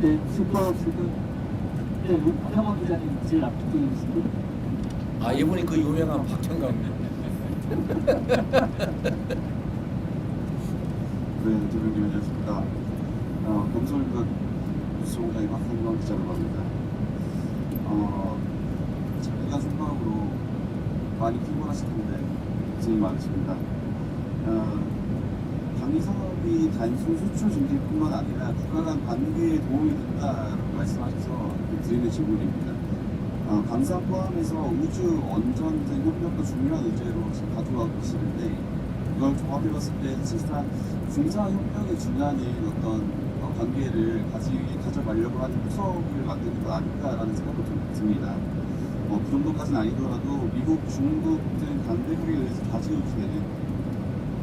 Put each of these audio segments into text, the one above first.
네, 슈퍼스도 네, 박형원 기자님 제일 앞두고 있습니다. 아 이분이 그 유명한 박형광님. 네, 대표님 안녕하십니까. 어, 검설과 뉴스공장의 박상광 기자라고 합니다. 어, 자기가 생각으로 많이 피곤하실 텐데 고생이 많으십니다. 어, 방위 산업이 단순 수출 증진뿐만 아니라 국가 간 관계에 도움이 된다라고 말씀하셔서 드리는 질문입니다. 어, 방산 포함해서 우주 원전 등 협력도 중요한 의제로 지금 가져가고 계시는데 이걸 종합해봤을 때 사실상 군사 협력에 준하는 어떤 어, 관계를 가지 가져가려고 하는 구석을 만드는 거 아닐까라는 생각도 좀 듭니다. 어, 그 정도까지는 아니더라도 미국, 중국 등 강대국에 의해서 좌지우지되는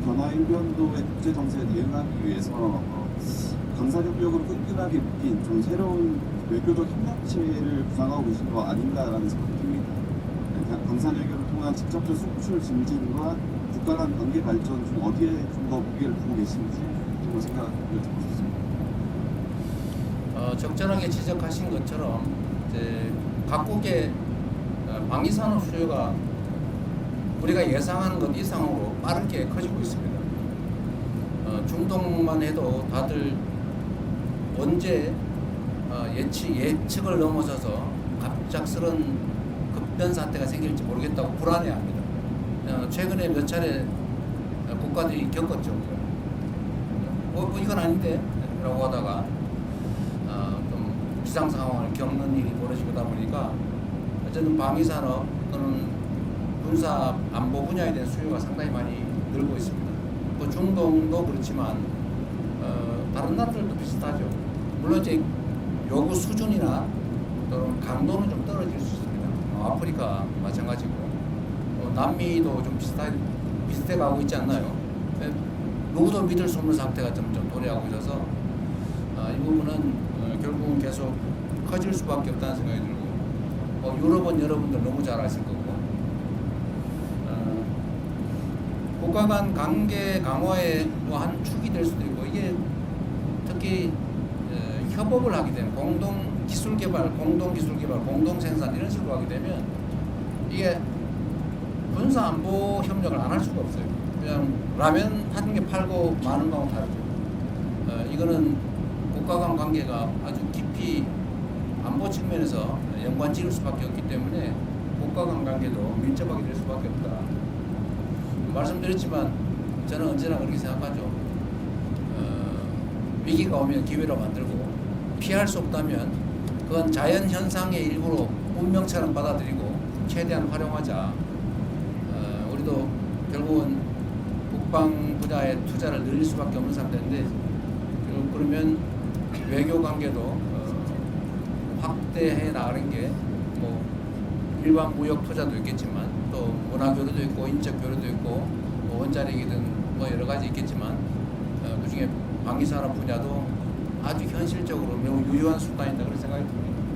변화 일변도의 국제 정세에 대응하기 위해서 어, 강사 협력으로 끈끈하게 묶인 좀 새로운 외교적 협력체를 구상하고 계신 거 아닌가라는 생각이 듭니다. 네, 방산 외교를 통한 직접적 수출 증진과 국가 간 관계 발전 중 어디에 좀 더 무게를 두고 계신지 좀 생각을 듣고 싶습니다. 어, 적절하게 지적하신 것처럼 각국의 어, 방위 산업 수요가 우리가 예상하는 것 이상으로 빠르게 커지고 있습니다. 어, 중동만 해도 다들 언제 어, 예측 예측을 넘어서서 갑작스런 급변 사태가 생길지 모르겠다고 불안해합니다. 어, 최근에 몇 차례 어, 국가들이 겪었죠. 어, 뭐 이건 아닌데 라고 하다가 어, 좀 비상 상황을 겪는 일이 벌어지다 보니까 어쨌든 방위 산업 또는 군사 안보 분야에 대한 수요가 상당히 많이 늘고 있습니다. 또 중동도 그렇지만 어, 다른 나라들도 비슷하죠. 물론 이제 요구 수준이나 또는 강도는 좀 떨어질 수 있습니다. 어, 아프리카 마찬가지고 어, 남미도 좀 비슷하 비슷해 가고 있지 않나요? 예, 누구도 믿을 수 없는 상태가 점점 도래하고 있어서 아, 이 부분은 어, 결국은 계속 커질 수밖에 없다는 생각이 들고 어, 유럽은 여러분들 너무 잘 아실 거고 어, 국가 간 관계 강화의 뭐 한 축이 될 수도 있고 이게 특히 어, 협업을 하게 되면 공동 기술 개발, 공동 기술 개발, 공동 생산 이런 식으로 하게 되면 이게 군사 안보 협력을 안 할 수가 없어요. 그냥 라면 한 개 팔고 마는 거하고 다르죠. 어, 이거는 국가 간 관계가 아주 깊이 안보 측면에서 연관 지을 수밖에 없기 때문에 국가 간 관계도 밀접하게 될 수밖에 없다. 말씀드렸지만 저는 언제나 그렇게 생각하죠. 어, 위기가 오면 기회로 만들고 피할 수 없다면 그건 자연 현상의 일부로 운명처럼 받아들이고 최대한 활용하자. 어, 우리도 결국은 국방 분야에 투자를 늘릴 수밖에 없는 상태인데 그러면 외교 관계도 어, 확대해 나가는 게뭐 일반 무역 투자도 있겠지만 또 문화 교류도 있고 인적 교류도 있고 뭐 원자력이든 뭐 여러 가지 있겠지만 어, 그중에 방위 산업 분야도 아주 현실적으로 매우 유효한 수단이다 그런 생각이 듭니다.